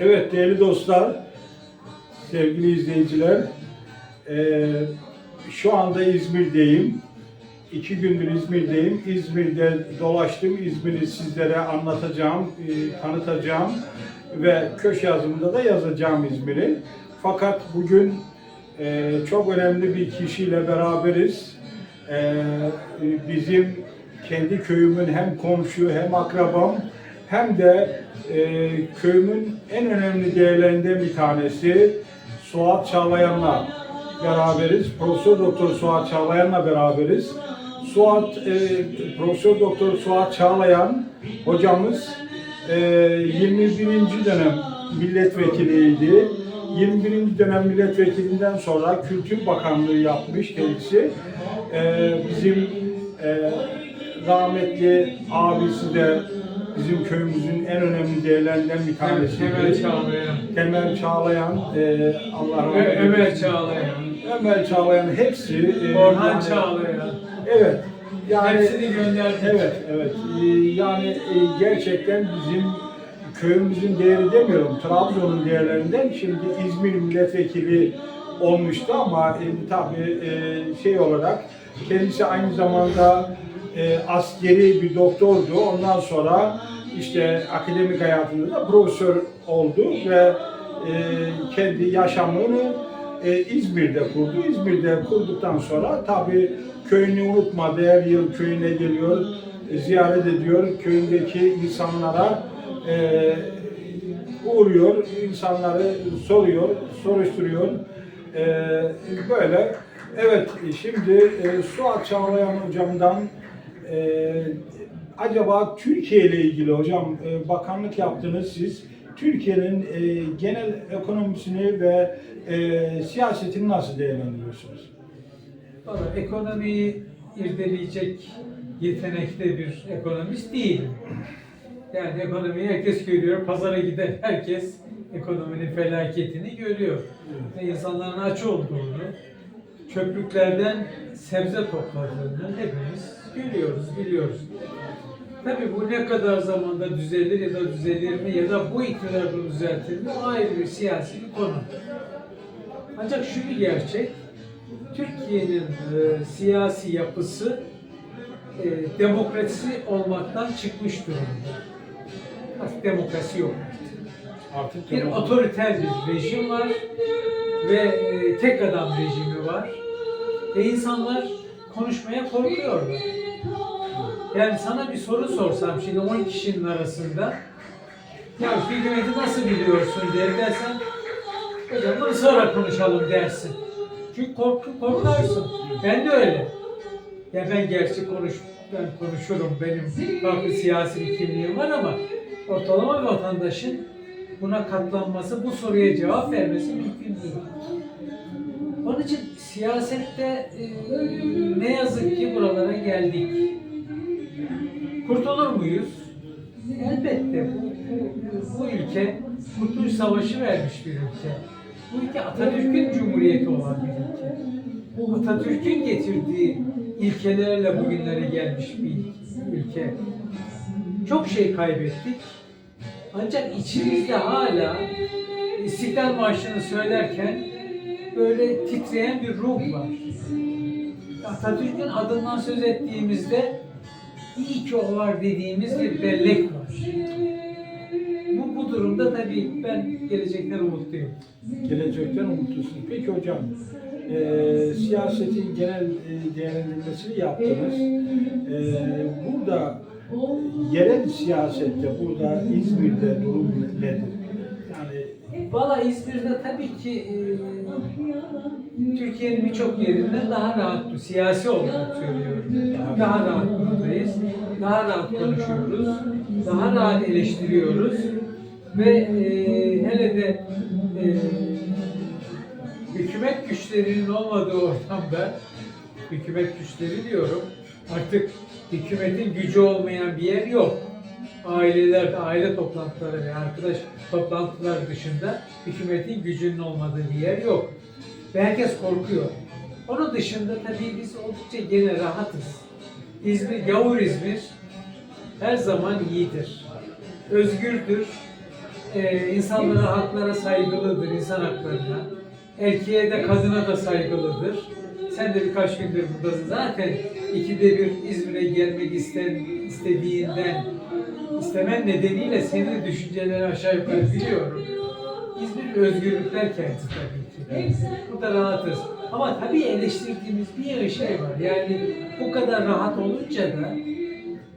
Evet değerli dostlar, sevgili izleyiciler, eee, şu anda İzmir'deyim. İki gündür İzmir'deyim. İzmir'de dolaştım. İzmir'i sizlere anlatacağım, eee, tanıtacağım ve köşe yazımında da yazacağım İzmir'i. Fakat bugün eee, çok önemli bir kişiyle beraberiz. Eee, bizim kendi köyümün hem komşu hem akrabam hem de e, köyümün en önemli değerlerinden bir tanesi Suat Çağlayan'la beraberiz. Profesör Doktor Suat Çağlayan'la beraberiz. Suat, e, Profesör Doktor Suat Çağlayan hocamız e, 21. dönem milletvekiliydi. 21. dönem milletvekilinden sonra Kültür Bakanlığı yapmış kendisi. E, bizim e, rahmetli abisi de bizim köyümüzün en önemli değerlerinden bir tanesi. Temel Çağlayan. Temel Çağlayan, e, Allah rahmet eylesin. Ömer Çağlayan. Ömer Çağlayan hepsi. e, Orhan yani- Çağlayan. Evet. Yani Hepsini gönderdik. Evet, evet. Ee, yani e, gerçekten bizim köyümüzün değeri demiyorum, Trabzon'un değerlerinden şimdi İzmir milletvekili olmuştu ama e, tabii e, şey olarak kendisi aynı zamanda e, askeri bir doktordu. Ondan sonra işte akademik hayatında da profesör oldu ve e, kendi yaşamını e, İzmir'de kurdu. İzmir'de kurduktan sonra tabii köyünü unutmadı. Her yıl köyüne geliyor, e, ziyaret ediyor. Köyündeki insanlara e, uğruyor, insanları soruyor, soruşturuyor. E, böyle. Evet, şimdi e, Suat Çağlayan hocamdan e, acaba Türkiye ile ilgili hocam e, bakanlık yaptınız siz. Türkiye'nin e, genel ekonomisini ve e, siyasetini nasıl değerlendiriyorsunuz? Valla ekonomiyi irdeleyecek yetenekte bir ekonomist değilim. Yani ekonomiyi herkes görüyor. Pazara giden herkes ekonominin felaketini görüyor. Ve insanların aç olduğunu, çöplüklerden sebze topladığını hepimiz görüyoruz, biliyoruz. Tabii bu ne kadar zamanda düzelir ya da düzelir mi ya da bu iktidar bunu düzeltir mi o ayrı bir siyasi bir konu. Ancak şu bir gerçek, Türkiye'nin e, siyasi yapısı e, demokrasi olmaktan çıkmış durumda. Artık demokrasi yok. Artık Bir otoriter bir rejim var ve e, tek adam rejimi var ve insanlar konuşmaya korkuyorlar. Yani sana bir soru sorsam şimdi 10 kişinin arasında ya hükümeti nasıl biliyorsun der dersen hocam bunu sonra konuşalım dersin. Çünkü korku, korkarsın. Ben de öyle. Ya ben gerçi konuş, ben konuşurum. Benim farklı siyasi bir kimliğim var ama ortalama bir vatandaşın buna katlanması, bu soruya cevap vermesi mümkün değil. Onun için siyasette e, ne yazık ki buralara geldik. Kurtulur muyuz? Elbette. Bu, bu, bu ülke Kurtuluş Savaşı vermiş bir ülke. Bu ülke Atatürk'ün cumhuriyeti olan bir ülke. Atatürk'ün getirdiği ilkelerle bugünlere gelmiş bir ülke. Çok şey kaybettik. Ancak içimizde hala İstiklal Marşı'nı söylerken böyle titreyen bir ruh var. Atatürk'ün adından söz ettiğimizde iyi ki o var dediğimiz bir bellek var. Bu, bu durumda tabii ben gelecekten umutluyum. Gelecekten umutlusunuz. Peki hocam, e, siyasetin genel e, değerlendirmesini yaptınız. E, burada yerel siyasette, burada İzmir'de durum nedir? Yani Valla İzmir'de tabii ki e, Türkiye'nin birçok yerinden daha rahat, siyasi olarak söylüyorum. Daha rahat buradayız. Daha rahat konuşuyoruz. Daha rahat eleştiriyoruz. Ve e, hele de e, hükümet güçlerinin olmadığı ortamda hükümet güçleri diyorum artık hükümetin gücü olmayan bir yer yok. Aileler, aile toplantıları ve arkadaş toplantıları dışında hükümetin gücünün olmadığı bir yer yok. Ve herkes korkuyor. Onun dışında tabii biz oldukça gene rahatız. İzmir, gavur İzmir her zaman iyidir. Özgürdür. Ee, insanlara, haklara saygılıdır, insan haklarına. Erkeğe de kadına da saygılıdır. Sen de birkaç gündür buradasın. Zaten ikide bir İzmir'e gelmek istediğinden, istemen nedeniyle senin düşünceleri aşağı yukarı biliyorum. İzmir özgürlükler kenti tabii ki. Burada rahatız. Ama tabii eleştirdiğimiz bir şey var. Yani bu kadar rahat olunca da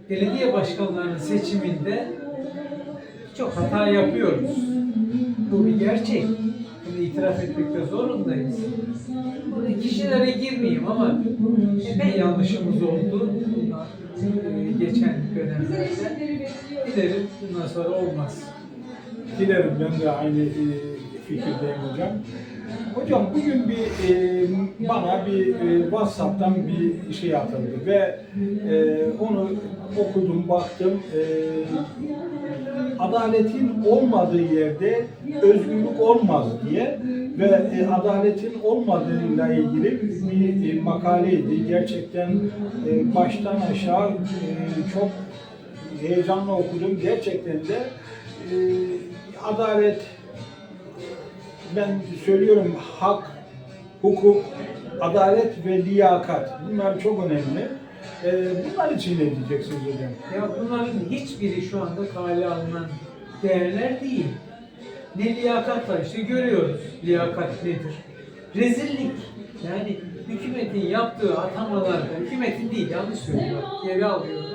belediye başkanlarının seçiminde çok hata yapıyoruz. Bu bir gerçek. İtiraf etmekte zorundayız. Burada kişilere girmeyeyim ama epey yanlışımız oldu. Bunlar e, geçen dönemlerde. Dilerim bundan sonra olmaz. Dilerim ben de aynı e, fikirdeyim hocam. Hocam bugün bir e, bana bir e, WhatsApp'tan bir şey atıldı ve e, onu okudum baktım. E, adaletin olmadığı yerde özgürlük olmaz diye ve e, adaletin olmadığıyla ilgili bir e, makaleydi. Gerçekten e, baştan aşağı e, çok heyecanla okudum. Gerçekten de e, adalet ben söylüyorum hak, hukuk, adalet ve liyakat bunlar çok önemli. E, bunlar için diyeceksiniz hocam? Ya bunların hiçbiri şu anda kale alınan değerler değil. Ne liyakat var işte görüyoruz liyakat nedir. Rezillik yani hükümetin yaptığı atamalarda, hükümetin değil yanlış söylüyorum, geri alıyorum.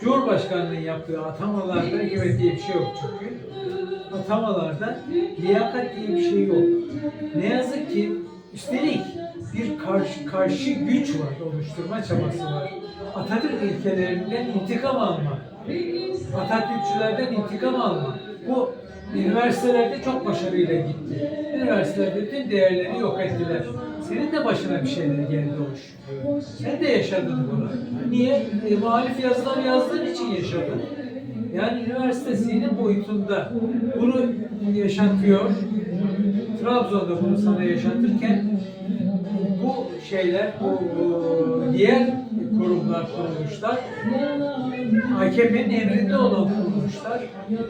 Cumhurbaşkanının yaptığı atamalarda hükümet diye bir şey yok çünkü. Atamalarda liyakat diye bir şey yok. Ne yazık ki üstelik bir karşı, karşı güç var, oluşturma çabası var. Atatürk ilkelerinden intikam alma. Atatürkçülerden intikam alma. Bu üniversitelerde çok başarıyla gitti. Üniversitelerde tüm değerleri yok ettiler. Senin de başına bir şeyler geldi hoş. Sen de yaşadın bunu. Niye? E, muhalif yazılar yazdığın için yaşadın. Yani üniversite senin boyutunda bunu yaşatıyor. Trabzon'da bunu sana yaşatırken bu şeyler, bu, bu diğer kurumlar, kuruluşlar AKP'nin emrinde olan kuruluşlar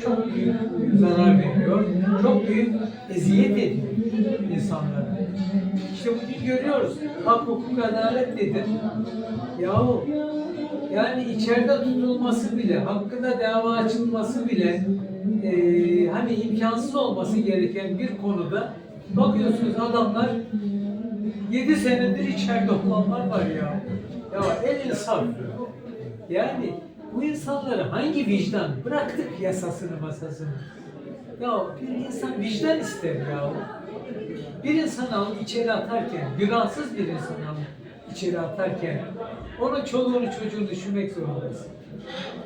çok büyük zarar veriyor. Çok büyük eziyet ediyor insanlara. İşte bugün görüyoruz. Hak, hukuk, adalet dedi. Yahu yani içeride tutulması bile, hakkında dava açılması bile eee, hani imkansız olması gereken bir konuda bakıyorsunuz adamlar 7 senedir içeride olanlar var ya. Ya el insaf. Yani bu insanları hangi vicdan bıraktık yasasını masasını. Ya bir insan vicdan ister ya. Bir insanı alıp içeri atarken, günahsız bir insanı alıp içeri atarken onun çoluğunu çocuğunu düşünmek zorundasın.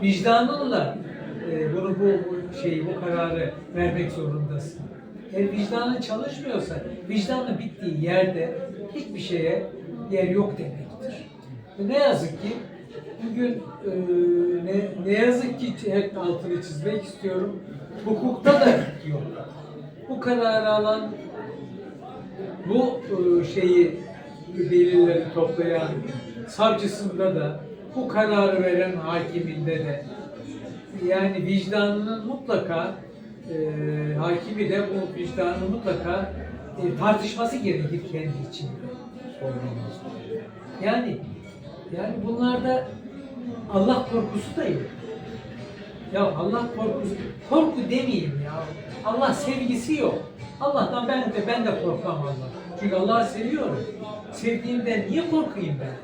Vicdanınla e, bunu bu, bu şeyi bu kararı vermek zorundasın. Eğer vicdanın çalışmıyorsa vicdanın bittiği yerde hiçbir şeye yer yok demektir. Ne yazık ki bugün e, ne, ne yazık ki hep altını çizmek istiyorum. Hukukta da yok. Bu kararı alan bu e, şeyi delilleri toplayan savcısında da bu kararı veren hakiminde de yani vicdanının mutlaka e, hakimi de bu vicdanını mutlaka e, tartışması gerekir kendi içinde. Yani yani bunlarda Allah korkusu da yok. Ya Allah korkusu, korku demeyeyim ya. Allah sevgisi yok. Allah'tan ben de ben de korkmam Allah. Çünkü Allah'ı seviyorum. Sevdiğimden niye korkayım ben?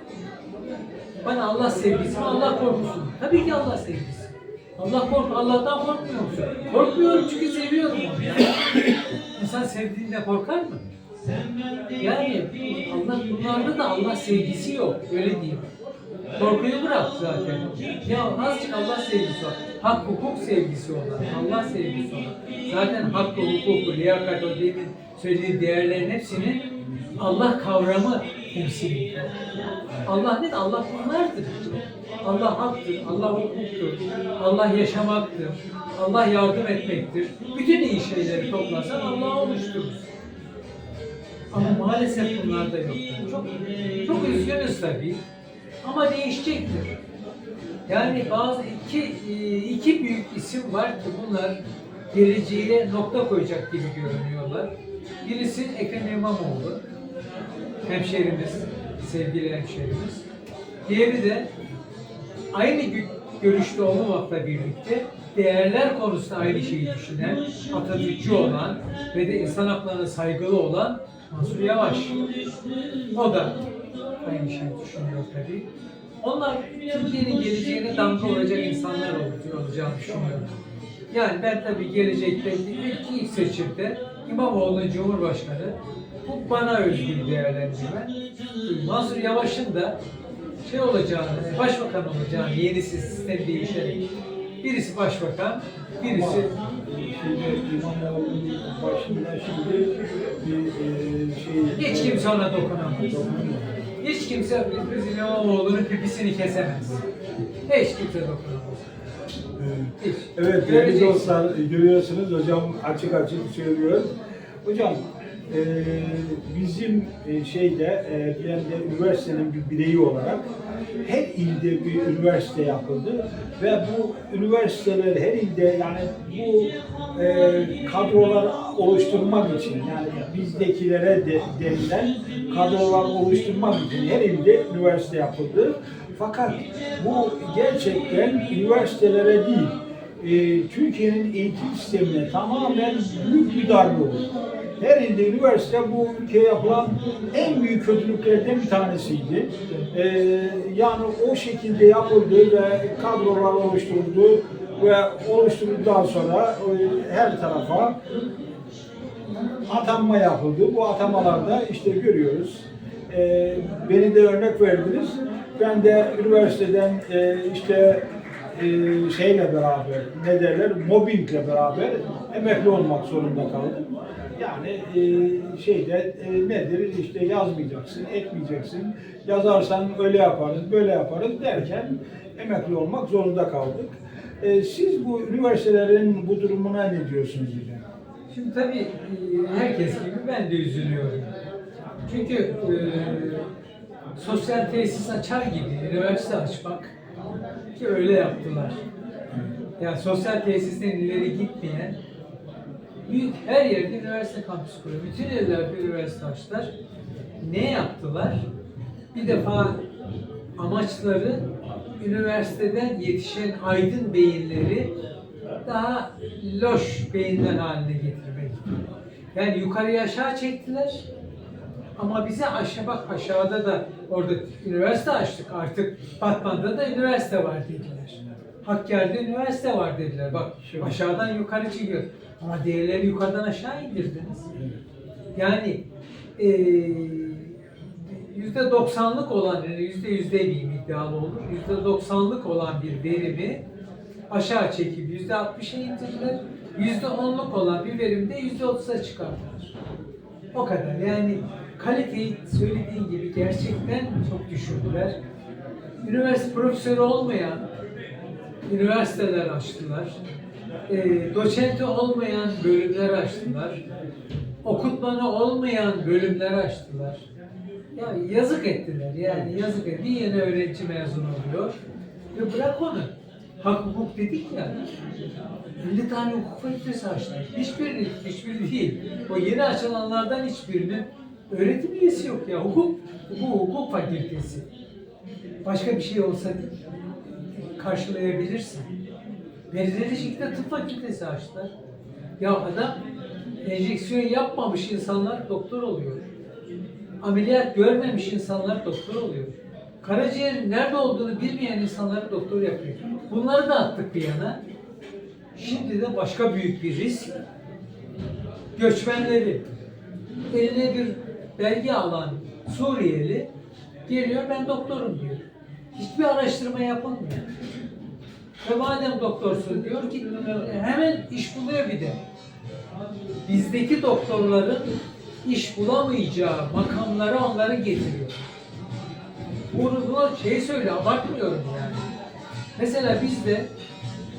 Bana Allah sevgisi mi, Allah korkusu mu? Tabii ki Allah sevgisi. Allah kork, Allah'tan korkmuyor musun? Korkmuyorum çünkü seviyorum onu ya. İnsan sevdiğinde korkar mı? Yani Allah bunlarda da Allah sevgisi yok. Öyle diyeyim. Korkuyu bırak zaten. Ya azıcık Allah sevgisi var. Hak hukuk sevgisi olan, Allah sevgisi olan. Zaten hakkı, hukuku, liyakat, o demin söylediği değerlerin hepsinin Allah kavramı temsil ediyor. Allah ne? Allah bunlardır. Allah haktır, Allah hukuktur, Allah yaşamaktır, Allah yardım etmektir. Bütün iyi şeyleri toplarsan Allah oluşturur. Ama maalesef bunlar da yok. Çok, çok üzgünüz tabii. Ama değişecektir. Yani bazı iki e, iki büyük isim var ki bunlar geleceğe nokta koyacak gibi görünüyorlar. Birisi Ekrem İmamoğlu, hemşerimiz, sevgili hemşerimiz. Diğeri de aynı gö- görüşte olmamakla birlikte değerler konusunda aynı şeyi düşünen, Atatürkçü olan ve de insan haklarına saygılı olan Mansur Yavaş. O da aynı şeyi düşünüyor tabii. Onlar Türkiye'nin geleceğine damga olacak insanlar olacağını düşünüyorum. Yani ben tabii gelecekte ilk, ilk seçimde İmamoğlu Cumhurbaşkanı bu bana özgü bir değerlendirme. Mansur Yavaş'ın da şey olacağını, başbakan olacağını yeni sistem değişerek. Birisi başbakan, birisi Şimdi İmamoğlu'nun başında şimdi bir şey... hiç kimse ona dokunamaz. Hiç kimse bizim İmamoğlu'nun pipisini kesemez. Hiç kimse dokunamaz. Hiç. Evet değerli dostlar görüyorsunuz hocam açık açık söylüyor. Hocam e, bizim e, şeyde e, ben de üniversitenin bir bireyi olarak her ilde bir üniversite yapıldı ve bu üniversiteler her ilde yani bu e, kadrolar oluşturmak için yani bizdekilere de, denilen kadrolar oluşturmak için her ilde üniversite yapıldı. Fakat bu gerçekten üniversitelere değil, e, Türkiye'nin eğitim sistemine tamamen büyük bir darbe oldu. Her ilde üniversite bu ülkeye yapılan en büyük kötülüklerden bir tanesiydi. E, yani o şekilde yapıldı ve kadrolar oluşturuldu ve oluşturulduktan sonra e, her tarafa atanma yapıldı. Bu atamalarda işte görüyoruz. Ee, beni de örnek verdiniz. Ben de üniversiteden e, işte e, şeyle beraber, ne derler, mobbingle beraber emekli olmak zorunda kaldım. Yani e, şeyde e, nedir işte yazmayacaksın, etmeyeceksin, yazarsan öyle yaparız, böyle yaparız derken emekli olmak zorunda kaldık. E, siz bu üniversitelerin bu durumuna ne diyorsunuz hocam? Şimdi tabii e, herkes gibi ben de üzülüyorum. Çünkü e, sosyal tesis açar gibi üniversite açmak ki öyle yaptılar. Yani sosyal tesisten ileri gitmeyen büyük her yerde üniversite kampüsü kuruyor. Bütün yerlerde üniversite açtılar. Ne yaptılar? Bir defa amaçları üniversiteden yetişen aydın beyinleri daha loş beyinler haline getirmek. Yani yukarıya aşağı çektiler. Ama bize aşağı bak aşağıda da orada üniversite açtık artık Batman'da da üniversite var dediler. Hakkari'de üniversite var dediler. Bak aşağıdan yukarı çıkıyor. Ama değerleri yukarıdan aşağı indirdiniz. Yani eee yüzde doksanlık olan, yüzde yüz demeyeyim iddialı olur, yüzde doksanlık olan bir verimi aşağı çekip yüzde altmışa indirdiler. Yüzde onluk olan bir verimi de yüzde otuza çıkardılar. O kadar. Yani kaliteyi söylediğin gibi gerçekten çok düşürdüler. Üniversite profesörü olmayan üniversiteler açtılar. E, doçenti olmayan bölümler açtılar. Okutmanı olmayan bölümler açtılar. Ya yazık ettiler yani yazık et. Bir yeni öğrenci mezun oluyor. Ve bırak onu. Hak hukuk dedik ya. 50 tane hukuk fakültesi açtılar. Hiçbiri, hiçbiri değil. O yeni açılanlardan hiçbirinin öğretim üyesi yok ya. Hukuk, bu hukuk fakültesi. Başka bir şey olsa karşılayabilirsin. Benzeri şekilde tıp fakültesi açtılar. Ya adam enjeksiyon yapmamış insanlar doktor oluyor. Ameliyat görmemiş insanlar doktor oluyor. Karaciğerin nerede olduğunu bilmeyen insanları doktor yapıyor. Bunları da attık bir yana. Şimdi de başka büyük bir risk. Göçmenleri eline bir belge alan Suriyeli geliyor ben doktorum diyor. Hiçbir araştırma yapılmıyor. Ve madem doktorsun diyor ki hemen iş buluyor bir de. Bizdeki doktorların iş bulamayacağı makamlara onları getiriyor. Bunu, bunu şey söyle abartmıyorum yani. Mesela bizde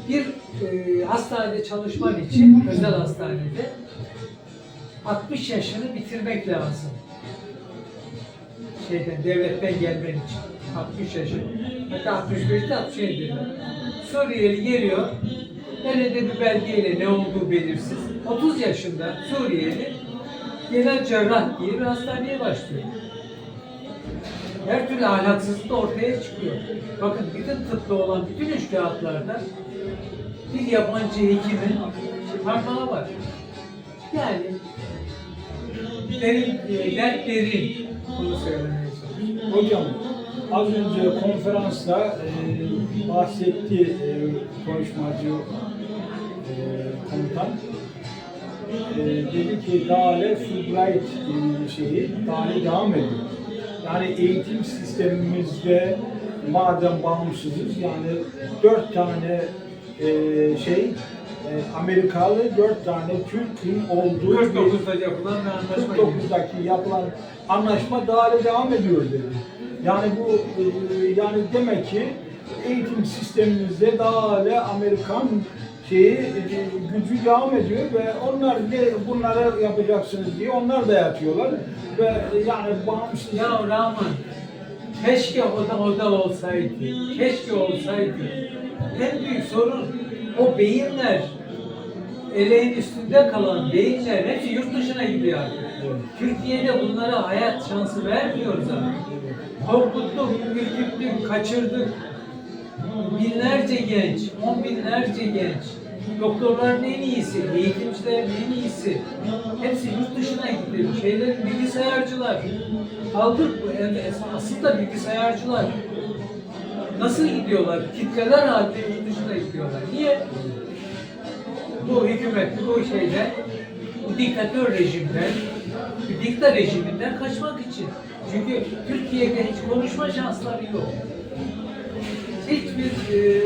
bir e, hastanede çalışman için özel hastanede 60 yaşını bitirmek lazım. Şeyden devletten gelmen için 60 yaşını. Hatta 65'te 67'de. Suriyeli geliyor. Elinde bir belgeyle ne olduğu belirsiz. 30 yaşında Suriyeli genel cerrah diye bir hastaneye başlıyor. Her türlü ahlaksızlık da ortaya çıkıyor. Bakın bütün tıpta olan bütün üçkağıtlarda bir yabancı hekimin parmağı var. Yani derin, e, dert derin. Bunu söylemeye. Hocam az önce konferansta e, bahsetti e, konuşmacı e, komutan. E, dedi ki Dale Fulbright e, şeyi Dale devam ediyor. Yani eğitim sistemimizde madem bağımsızız yani dört tane e, şey e, Amerikalı dört tane Türk'ün olduğu bir 49'da yapılan anlaşma. gibi. 49'daki yapılan anlaşma daha devam ediyor dedi. Yani bu e, yani demek ki eğitim sistemimizde daha hala Amerikan şeyi e, gücü devam ediyor ve onlar ne bunları yapacaksınız diye onlar da yatıyorlar ve e, yani bağımsız Ya Rahman, keşke o da o da olsaydı. Keşke olsaydı. En büyük sorun o beyinler, eleğin üstünde kalan beyinler hepsi yurt dışına gidiyor. Evet. Türkiye'de bunlara hayat şansı vermiyoruz artık. Korkuttuk, ürküttük, kaçırdık. Binlerce genç, on binlerce genç. Doktorların en iyisi, eğitimcilerin en iyisi. Hepsi yurt dışına gitti. Şeylerin bilgisayarcılar. Kaldık bu yani aslında bilgisayarcılar. Nasıl gidiyorlar? Kitleler halinde yurt dışına gidiyorlar. Niye? Bu hükümet, bu şeyden, bu diktatör rejimden, bu dikta rejiminden kaçmak için. Çünkü Türkiye'de hiç konuşma şansları yok. Hiçbir e,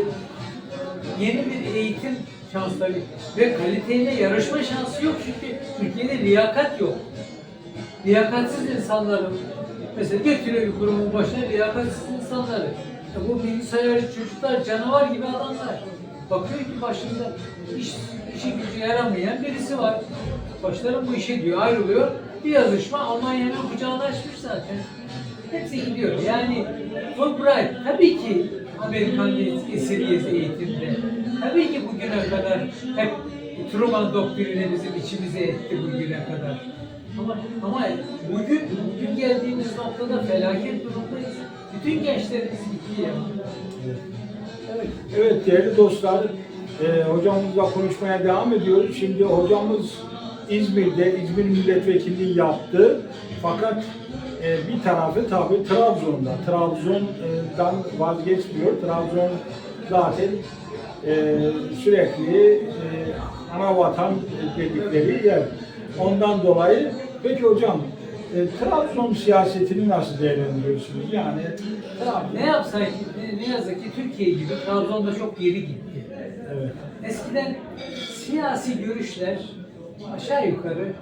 yeni bir eğitim şansları ve kaliteyle yarışma şansı yok çünkü Türkiye'de liyakat yok. Liyakatsiz insanların mesela getiriyor bir kurumun başına liyakatsiz insanları. Ya bu bilgisayarcı çocuklar canavar gibi adamlar. Bakıyor ki başında iş, işi gücü yaramayan birisi var. Başlarım bu işe diyor ayrılıyor. Bir yazışma Almanya'nın kucağına açmış zaten. Hepsi gidiyor. Yani Fulbright tabii ki Amerikan eseriyiz eğitimde. Tabii ki bugüne kadar hep Truman doktrini bizim içimize etti bugüne kadar. Ama, ama bugün, bugün geldiğimiz noktada felaket durumdayız. Bütün gençlerimiz ya. Evet, evet değerli dostlar, e, hocamızla konuşmaya devam ediyoruz. Şimdi hocamız İzmir'de, İzmir milletvekilliği yaptı. Fakat bir tarafı tabii Trabzon'da. Trabzon'dan vazgeçmiyor. Trabzon zaten e, sürekli e, ana vatan dedikleri yer. Ondan dolayı, peki hocam, e, Trabzon siyasetini nasıl değerlendiriyorsunuz? Yani Trabzon... Ne yapsaydı, ne, ne yazık ki Türkiye gibi Trabzon'da çok geri gitti. Evet. Eskiden siyasi görüşler aşağı yukarı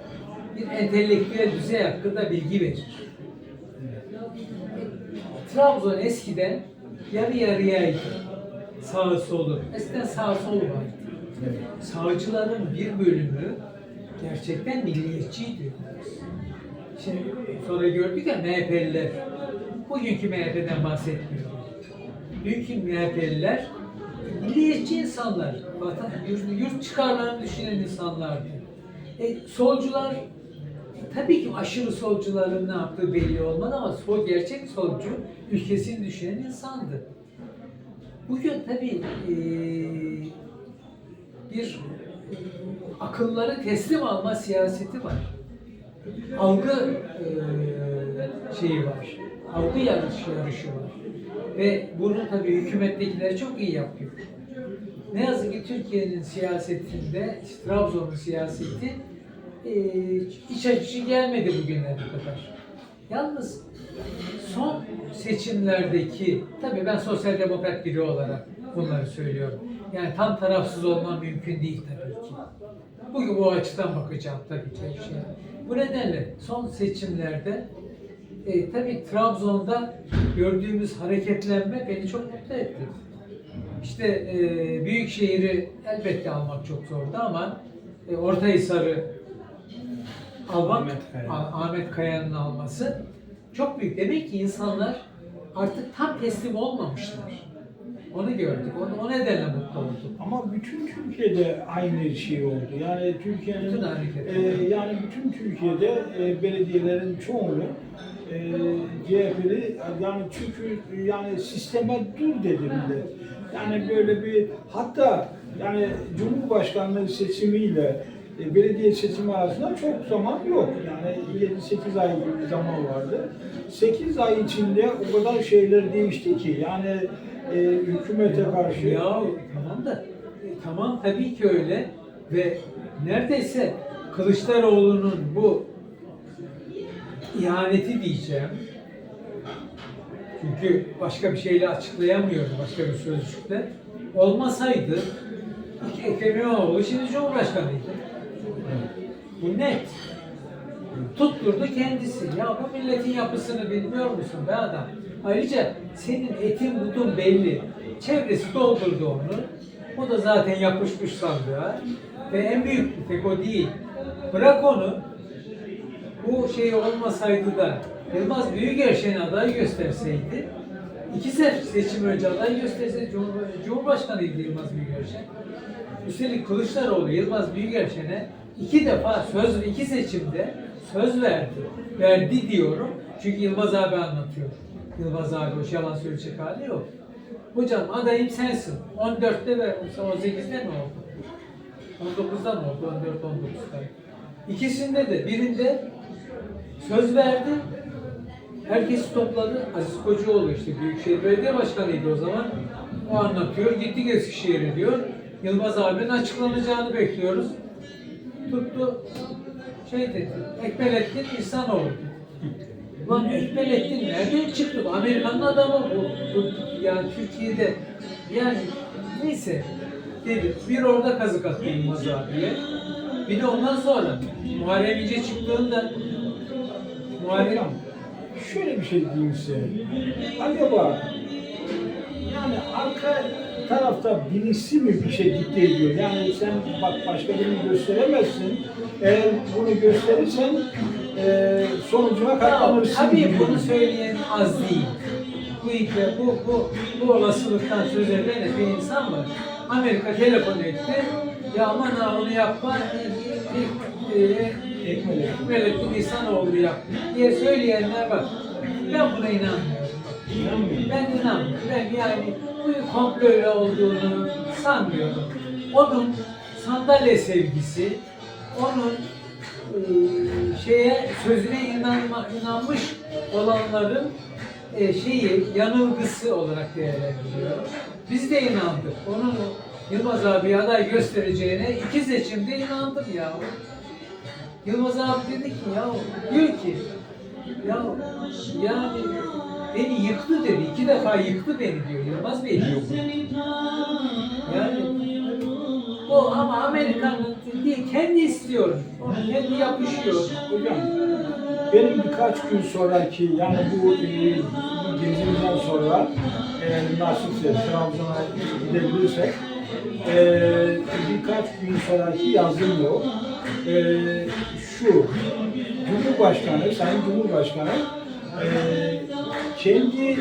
bir entelektüel düzey hakkında bilgi verir. Trabzon eskiden yarı yarıyaydı. Sağı solu. Eskiden sağ solu vardı. evet. Sağcıların bir bölümü gerçekten milliyetçiydi. Şimdi sonra gördük ya MHP'liler. Bugünkü MHP'den bahsetmiyorum. Dünkü MHP'liler milliyetçi insanlar. Vatan, yurt, yurt çıkarlarını düşünen insanlardı. E, solcular tabii ki aşırı solcuların ne yaptığı belli olmadı ama sol, gerçek solcu ülkesini düşünen insandı. Bugün tabii e, bir akılları teslim alma siyaseti var. Algı e, şeyi var. Algı yarışı, var. Ve bunu tabii hükümettekiler çok iyi yapıyor. Ne yazık ki Türkiye'nin siyasetinde, Trabzon'un siyaseti e, iç açıcı gelmedi bugünlere kadar. Yalnız son seçimlerdeki, tabii ben sosyal demokrat biri olarak bunları söylüyorum. Yani tam tarafsız olmam mümkün değil tabii ki. Bugün bu açıdan bakacağım tabii ki. her şeye. Bu nedenle son seçimlerde e, tabii Trabzon'da gördüğümüz hareketlenme beni çok mutlu etti. İşte e, büyük şehri elbette almak çok zordu ama e, Ortahisar'ı almak, Ahmet Kaya. Ah- Ahmet Kaya'nın alması çok büyük. Demek ki insanlar artık tam teslim olmamışlar. Onu gördük. Onu, o nedenle mutlu olduk. Ama bütün Türkiye'de aynı şey oldu. Yani Türkiye'nin Bütün hareketler. e, yani bütün Türkiye'de e, belediyelerin çoğunu e, CHP'li yani çünkü yani sisteme dur dedi millet. Yani böyle bir hatta yani Cumhurbaşkanlığı seçimiyle e, belediye seçimi arasında çok zaman yok. Yani 7-8 ay gibi bir zaman vardı. 8 ay içinde o kadar şeyler değişti ki yani e, hükümete karşı Ya tamam da e, tamam tabii ki öyle ve neredeyse Kılıçdaroğlu'nun bu ihaneti diyeceğim. Çünkü başka bir şeyle açıklayamıyorum başka bir sözcükle. Olmasaydı Ekrem İmamoğlu şimdi Cumhurbaşkanıydı. Bu net. Tutturdu kendisi. Ya bu milletin yapısını bilmiyor musun be adam? Ayrıca senin etin budun belli. Çevresi doldurdu onu. O da zaten yapışmış sandığa. Ve en büyük tek o değil. Bırak onu. Bu şey olmasaydı da Yılmaz Büyükerşen'i aday gösterseydi iki se- seçim önce aday gösterseydi Cumhur- Cumhurbaşkanıydı Yılmaz Büyükerşen. Üstelik Kılıçdaroğlu Yılmaz Büyükerşen'e iki defa söz iki seçimde söz verdi. Verdi diyorum. Çünkü Yılmaz abi anlatıyor. Yılmaz abi o yalan söyleyecek hali yok. Hocam adayım sensin. 14'te ver. 18'de mi oldu? 19'da mı oldu? 14 19'da. İkisinde de birinde söz verdi. Herkesi topladı. Aziz Kocaoğlu işte Büyükşehir Belediye Başkanı'ydı o zaman. O anlatıyor. Gittik Eskişehir'e diyor. Yılmaz abinin açıklanacağını bekliyoruz. Tuttu. Şey dedi. Ekmelettin İhsanoğlu dedi. Lan Ekmelettin nereden çıktı? Bu Amerikan'ın adamı bu. bu yani Türkiye'de yani neyse dedi. Bir orada kazık attı Yılmaz abiye. Bir de ondan sonra Muharrem İnce çıktığında Muharrem şöyle bir şey diyeyim size. Acaba yani arka tarafta birisi mi bir şey dikte ediyor? Yani sen bak başka birini gösteremezsin. Eğer bunu gösterirsen e, sonucuna katlanırsın. tabii bunu söyleyen az değil. Bu iple, bu, bu, bu olasılıktan söz eden de bir insan var. Amerika telefon etti. Ya aman ha onu yapma. E, e, e, Ekmelettin. İhsanoğlu yaptı diye söyleyenler var. Ben buna inanmıyorum. İnanmıyorum. Ben inanmıyorum. Ben yani bu komployla olduğunu sanmıyorum. Onun sandalye sevgisi, onun e, şeye sözüne inanma, inanmış olanların e, şeyi yanılgısı olarak değerlendiriyorum. Biz de inandık. Onun Yılmaz abi aday göstereceğine iki seçimde inandım ya. Yılmaz abi dedi ki ya diyor ki ya yani beni yıktı dedi. iki defa yıktı beni diyor. Yılmaz Bey diyor. Yani o ama Amerika'nın kendi istiyor. Onu kendi yapışıyor. Hocam benim birkaç gün sonraki yani bu, e, bu gezimizden sonra eğer nasipse Trabzon'a gidebilirsek e, birkaç gün sonraki yazım yok. E, şu Cumhurbaşkanı, Sayın Cumhurbaşkanı e, kendi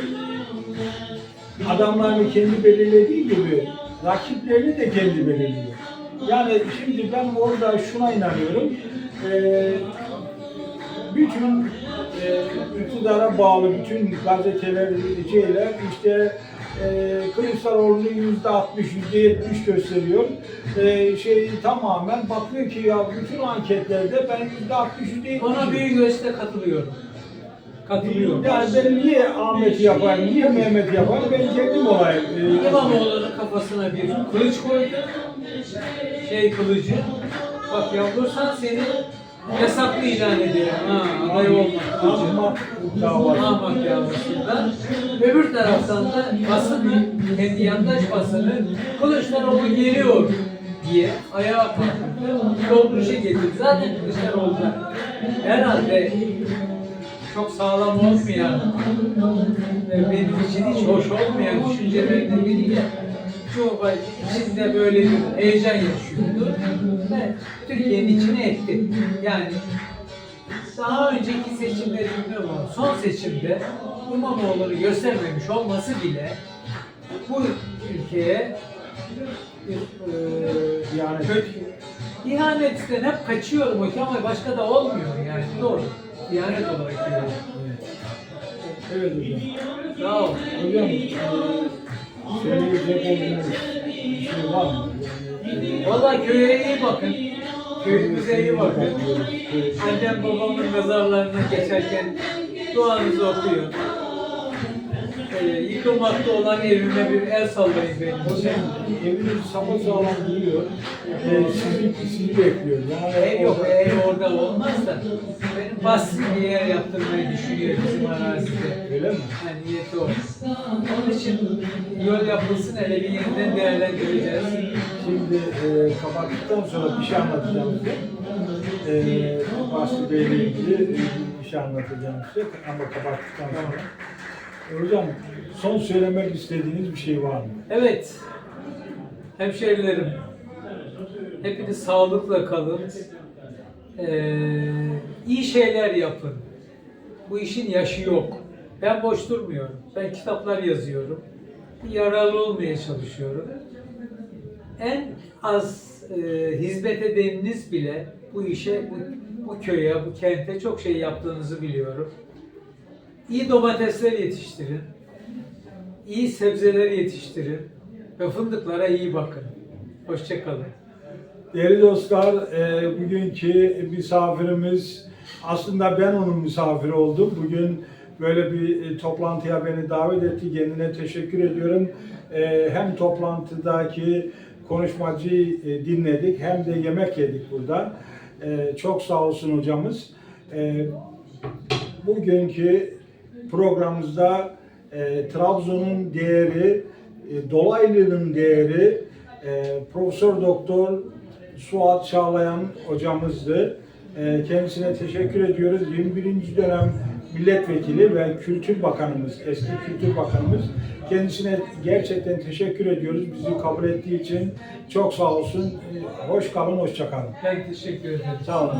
adamlarını kendi belirlediği gibi rakiplerini de kendi belirliyor. Yani şimdi ben orada şuna inanıyorum. Ee, bütün e, iktidara bağlı bütün gazeteler, şeyler işte e, Kılıçdaroğlu'nu yüzde 60, yüzde 70 gösteriyor. E, şey tamamen bakıyor ki ya bütün anketlerde ben yüzde 60, yüzde 70. Ona büyük göğüste katılıyorum. Katılıyorum. Yani ben niye Ahmet'i yapayım, niye Mehmet yapayım, ben kendim olayım. Ee, İmamoğlu'nun kafasına bir kılıç koydu. Şey kılıcı. Bak yavursan seni yasaklı ilan ederim. Ha, aday olma kılıcı. Ahmak. Ahmak davasından. Öbür taraftan da basını, kendi yandaş basını Kılıçdaroğlu geliyor diye ayağa kalktı. Dolduruşa getirdi. Zaten Kılıçdaroğlu da herhalde çok sağlam olmayan ve benim için hiç hoş olmayan düşüncelerden biriyle Cumhurbaşkanı içinde böyle bir heyecan yaşıyordu ve Türkiye'nin içine etti. Yani daha önceki seçimleri bilmiyorum ama son seçimde İmamoğlu'nu göstermemiş olması bile bu ülkeye e, Yani- kötü ihanetten hep kaçıyorum ama başka da olmuyor yani doğru. İhanet olarak görüyorum. Evet hocam. Sağ ol. Hocam, söyleyecek olduğunuz bir şey var mı? Valla köye iyi bakın. Köyümüze iyi bakın. Annem babamın mezarlarına geçerken duanızı okuyun. Ee, yıkılmakta olan evime bir el sallayın benim için. Eviniz sapasağlam duruyor. E, sizi, sizi bekliyor. Yani Ev yok, orada- ev orada olmaz da benim basit bir yer yaptırmayı düşünüyor bizim arazide. Öyle mi? Yani niyeti o. Onun için yol yapılsın hele bir yeniden değerlendireceğiz. Şimdi e, kapattıktan sonra bir şey anlatacağım size. E, Basri Bey'le ilgili e, bir şey anlatacağım size ama kapattıktan sonra. Hocam son söylemek istediğiniz bir şey var mı? Evet, hemşehrilerim, hepiniz sağlıkla kalın. Ee, iyi şeyler yapın. Bu işin yaşı yok. Ben boş durmuyorum. Ben kitaplar yazıyorum. Yararlı olmaya çalışıyorum. En az e, hizmet edeniniz bile bu işe, bu, bu köye, bu kente çok şey yaptığınızı biliyorum. İyi domatesler yetiştirin. İyi sebzeler yetiştirin ve fındıklara iyi bakın. Hoşçakalın. Değerli dostlar, e, bugünkü misafirimiz, aslında ben onun misafiri oldum. Bugün böyle bir e, toplantıya beni davet etti. Kendine teşekkür ediyorum. E, hem toplantıdaki konuşmacıyı e, dinledik, hem de yemek yedik burada. E, çok sağ olsun hocamız. E, bugünkü programımızda e, Trabzon'un değeri, e, Dolaylı'nın değeri, e, Profesör Doktor Suat Çağlayan hocamızdı. E, kendisine teşekkür ediyoruz. 21. dönem milletvekili ve Kültür Bakanımız, eski Kültür Bakanımız. Kendisine gerçekten teşekkür ediyoruz. Bizi kabul ettiği için çok sağ olsun. E, Hoş kalın, hoşça kalın. Ben teşekkür ederim. Sağ olun.